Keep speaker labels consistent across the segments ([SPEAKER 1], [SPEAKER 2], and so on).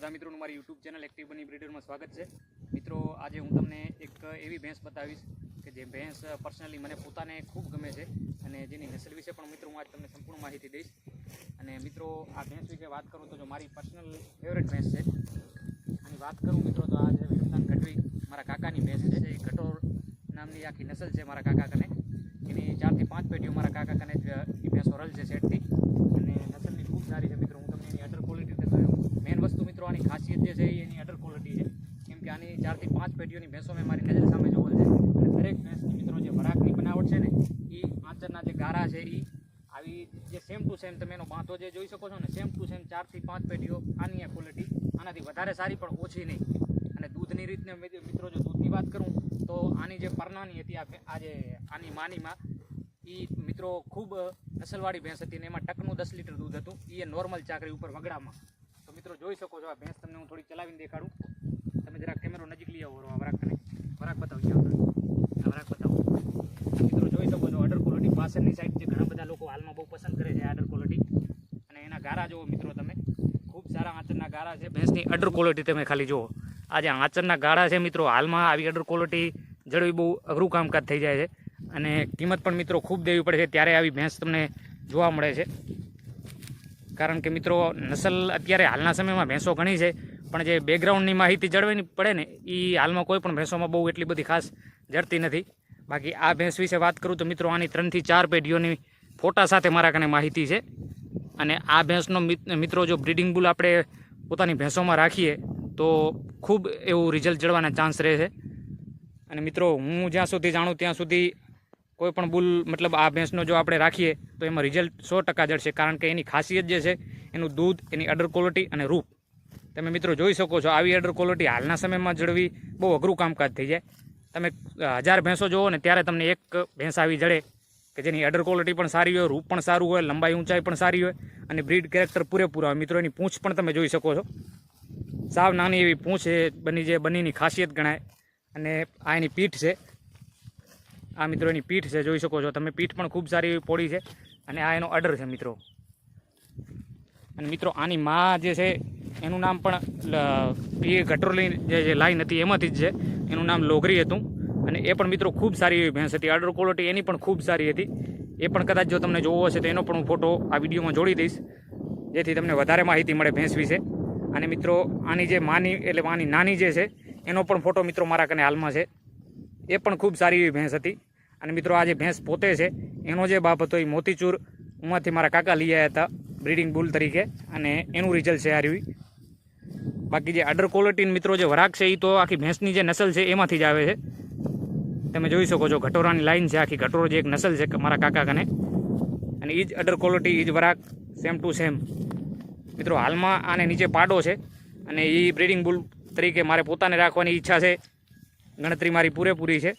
[SPEAKER 1] બધા મિત્રોનું મારી યુટ્યુબ ચેનલ એક્ટિવ બની બ્રિડરમાં સ્વાગત છે. મિત્રો, આજે હું તમને એક એવી ભેંસ બતાવીશ કે જે ભેંસ પર્સનલી મને પોતાને ખૂબ ગમે છે અને જેની નસલ વિશે પણ મિત્રો હું આજ તમને સંપૂર્ણ માહિતી દઈશ. અને મિત્રો, આ ભેંસ વિશે વાત કરું તો જો મારી પર્સનલ ફેવરેટ ભેંસ છે. આની વાત કરું મિત્રો તો આ છે વિરમદાન ગઢવી, મારા કાકાની ભેંસ છે. એ કઠોર નામની આખી નસલ છે મારા કાકા કને. એની ચારથી પાંચ પેઢીઓ મારા કાકા કને જ એ ભેંસો રલ છે સેટથી અને નસલની ખૂબ સારી છે મિત્રો. હું તમને એની અટર ક્વોલિટી બતાવ્યો મેઇન વસ્તુ મિત્રો આની ખાસિયત જે છે એની અડર ક્વોલિટી છે. કેમ કે આની ચારથી પાંચ પેઢીઓની ભેંસો મેં મારી નજર સામે જોવેલ છે. અને દરેક ભેંસની મિત્રો જે વરાકની બનાવટ છે ને, એ પાંચરના જે ગારા છે એ આવી જે સેમ ટુ સેમ તમે એનો બાંધો જે જોઈ શકો છો ને સેમ ટુ સેમ ચારથી પાંચ પેઢીઓ આની આ ક્વોલિટી આનાથી વધારે સારી પણ ઓછી નહીં. અને દૂધની રીતને મિત્રો જો દૂધની વાત કરું, તો આની જે પરનાની હતી આ જે આની માનીમાં એ મિત્રો ખૂબ અસલવાળી ભેંસ હતી અને એમાં ટકનું દસ લીટર દૂધ હતું એ નોર્મલ ચાકરી ઉપર વગડામાં. મિત્રો જોઈ શકો છો આ ભેંસ તમને હું થોડી ચલાવીને દેખાડું. તમે જરા કેમેરો નજીક લઈ આવો આ વરાક કને વરાક બતાવો આ વરાક બતાવો. મિત્રો જોઈ શકો છો અડર ક્વોલિટી પાછળની સાઈડ જે ઘણા બધા લોકો હાલમાં બહુ પસંદ કરે છે અડર ક્વોલિટી અને એના ગારા જુઓ મિત્રો તમે. ખૂબ સારા આંચરના ગારા છે. ભેંસની અડર ક્વોલિટી તમે ખાલી જુઓ. આ જે આંચરના ગાળા છે મિત્રો, હાલમાં આવી અડર ક્વોલિટી જળવી બહુ અઘરું કામકાજ થઈ જાય છે. અને કિંમત પણ મિત્રો ખૂબ દેવી પડે છે. ત્યારે આવી ભેંસ તમને જોવા મળે છે. કારણ કે મિત્રો, નસલ અત્યારે હાલના સમયમાં ભેંસો ઘણી છે, પણ જે બેકગ્રાઉન્ડની માહિતી જળવાની પડે ને એ હાલમાં કોઈ પણ ભેંસોમાં બહુ એટલી બધી ખાસ જડતી નથી. બાકી આ ભેંસ વિશે વાત કરું તો મિત્રો, આની ત્રણથી ચાર પેઢીઓની ફોટા સાથે મારા કને માહિતી છે. અને આ ભેંસનો મિત્રો, જો બ્રીડિંગ બુલ આપણે પોતાની ભેંસોમાં રાખીએ, તો ખૂબ એવું રિઝલ્ટ જળવાના ચાન્સ રહે છે. અને મિત્રો, હું જ્યાં સુધી જાણું ત્યાં સુધી કોઈ પણ બુલ મતલબ આ ભેંસનો જો આપણે રાખીએ, તો એમાં રિઝલ્ટ સો ટકા જડશે. કારણ કે એની ખાસિયત જે છે, એનું દૂધ, એની અડર ક્વોલિટી અને રૂપ. તમે મિત્રો જોઈ શકો છો, આવી અડર ક્વોલિટી હાલના સમયમાં જળવી, બહુ અઘરું કામકાજ થઈ જાય. તમે હજાર ભેંસો જોવો ને, ત્યારે તમને એક ભેંસ આવી જડે, કે જેની અડર ક્વોલિટી પણ સારી હોય, રૂપ પણ સારું હોય, લંબાઈ ઊંચાઈ પણ સારી હોય, અને બ્રીડ કેરેક્ટર પૂરેપૂરા હોય. મિત્રો, એની પૂંછ પણ તમે જોઈ શકો છો. સાવ નાની એવી પૂંછ એ બની જે બનીની ખાસિયત ગણાય. અને આ એની પીઠ છે. આ મિત્રો એની પીઠ છે, જોઈ શકો છો. તમે પીઠ પણ ખૂબ સારી એવી પોળી છે અને આ એનો અડર છે મિત્રો. અને મિત્રો, આની માં જે છે, એનું નામ પણ એ ગટરોલી જે લાઈન હતી, એમાંથી જ છે. એનું નામ લોગરી હતું. અને એ પણ મિત્રો ખૂબ સારી એવી ભેંસ હતી. અડર ક્વોલિટી એની પણ ખૂબ સારી હતી. એ પણ કદાચ જો તમને જોવો હશે તો એનો પણ હું ફોટો આ વિડીયોમાં જોડી દઈશ. જેથી તમને વધારે માહિતી મળે ભેંસ વિશે. અને મિત્રો, આની જે માની, એટલે આની નાની જે છે, એનો પણ ફોટો મિત્રો મારા કને હાલમાં છે. એ પણ ખૂબ સારી એવી ભેંસ હતી. અને મિત્રો આ જે ભેંસ પોતે છે, એનો જે બાપ હતો એ મોતીચૂર, ઉમાંથી મારા કાકા લઈ આવ્યા હતા બ્રીડિંગ બુલ તરીકે અને એનું રિઝલ્ટ છે આ રહ્યું. બાકી જે અડર ક્વોલિટીન મિત્રો જે વરાક છે એ તો આખી ભેંસની જે નસલ છે એમાંથી જ આવે છે. તમે જોઈ શકો છો ઘટોરાની લાઈન છે, આખી ઘટોરો જે એક નસલ છે મારા કાકા કને. અને એ જ અડર ક્વોલિટી એ જ વરાક સેમ ટુ સેમ મિત્રો હાલમાં આને નીચે પાડો છે અને એ બ્રીડિંગ બુલ તરીકે મારે પોતાને રાખવાની ઈચ્છા છે. ગણતરી મારી પૂરેપૂરી છે.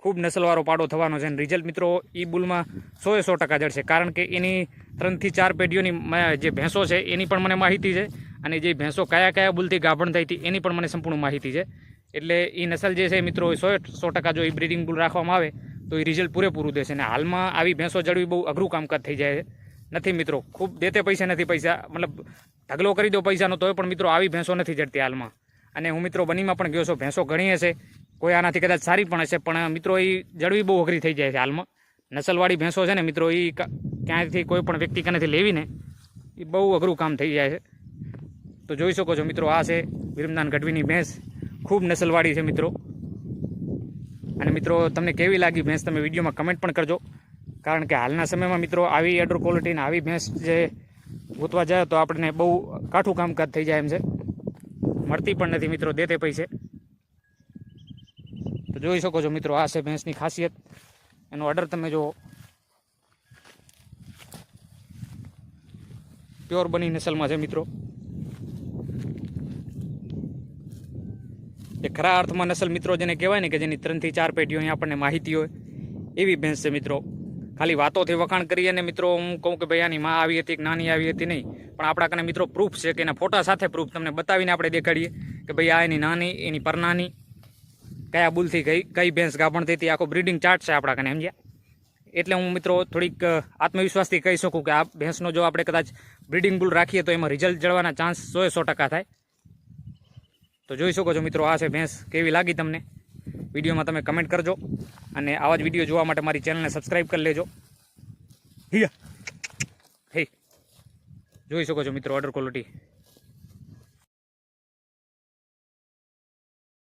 [SPEAKER 1] ખૂબ નસલવાળો પાડો થવાનો છે. અને રિઝલ્ટ મિત્રો એ બુલમાં સો એ સો ટકા જડશે. કારણ કે એની ત્રણથી ચાર પેઢીઓની જે ભેંસો છે, એની પણ મને માહિતી છે. અને જે ભેંસો કયા કયા બુલથી ગાભણ થઈ હતી, એની પણ મને સંપૂર્ણ માહિતી છે. એટલે એ નસલ જે છે મિત્રો સો સો ટકા જો એ બ્રિડિંગ બુલ રાખવામાં આવે, તો એ રિઝલ્ટ પૂરેપૂરું દેશે. અને હાલમાં આવી ભેંસો જડવી બહુ અઘરું કામકાજ થઈ જાય નથી મિત્રો, ખૂબ દેતે પૈસા નથી પૈસા. મતલબ ઢગલો કરી દો પૈસાનો, તોય પણ મિત્રો આવી ભેંસો નથી જડતી હાલમાં. અને હું મિત્રો બનીમાં પણ ગયો છું. ભેંસો ઘણી હશે. કોઈ આનાથી કદાચ સારી પણ હશે, પણ મિત્રો એ જડવી બહુ અઘરી થઈ જાય છે હાલમાં. નસલવાળી ભેંસો છે ને મિત્રો એ ક્યાંયથી કોઈ પણ વ્યક્તિ કનેથી લેવીને એ બહુ અઘરું કામ થઈ જાય છે. તો જોઈ શકો છો મિત્રો, આ છે વિરમદાન ગઢવીની ભેંસ. ખૂબ નસલવાળી છે મિત્રો. અને મિત્રો, તમને કેવી લાગી ભેંસ, તમે વિડીયોમાં કમેન્ટ પણ કરજો. કારણ કે હાલના સમયમાં મિત્રો, આવી એડર ક્વોલિટીને આવી ભેંસ જે ગોતવા જાય તો આપણને બહુ કાઠું કામકાજ થઈ જાય એમ છે. મળતી પણ નથી મિત્રો, દેતે પૈસે. જોઈ શકો છો મિત્રો આ છે ભેંસની ખાસિયત. એનો ઓર્ડર તમે જો પ્યોર બની નસલમાં છે મિત્રો. જે ખરા અર્થમાં નસલ મિત્રો જેને કહેવાય ને કે જેની ત્રણથી ચાર પેઢીઓની આપણને માહિતી હોય, એવી ભેંસ છે મિત્રો. ખાલી વાતોથી વખાણ કરીએ મિત્રો, હું કહું કે ભાઈ આની માં આવી હતી કે નાની આવી હતી નહીં. પણ આપણા કને મિત્રો પ્રૂફ છે કે એના ફોટા સાથે પ્રૂફ તમને બતાવીને આપણે દેખાડીએ કે ભાઈ આ એની નાની, એની પરનાની કયા બુલથી કઈ કઈ ભેંસ ગાભણ થઈ હતી, આખો બ્રીડિંગ ચાર્ટ છે આપણા કને, સમજ્યા? એટલે હું મિત્રો થોડીક આત્મવિશ્વાસથી કહી શકું કે આ ભેંસનો જો આપણે કદાચ બ્રીડિંગ બુલ રાખીએ તો એમાં રિઝલ્ટ જળવાના ચાન્સ સો સો ટકા થાય. તો જોઈ શકો છો મિત્રો આ છે ભેંસ, કેવી લાગી તમને? વિડીયોમાં તમે કમેન્ટ કરજો અને આવા જ વીડિયો જોવા માટે મારી ચેનલને સબસ્ક્રાઈબ કરી લેજો. હિયા. હે. જોઈ શકો છો મિત્રો ઓર્ડર ક્વોલિટી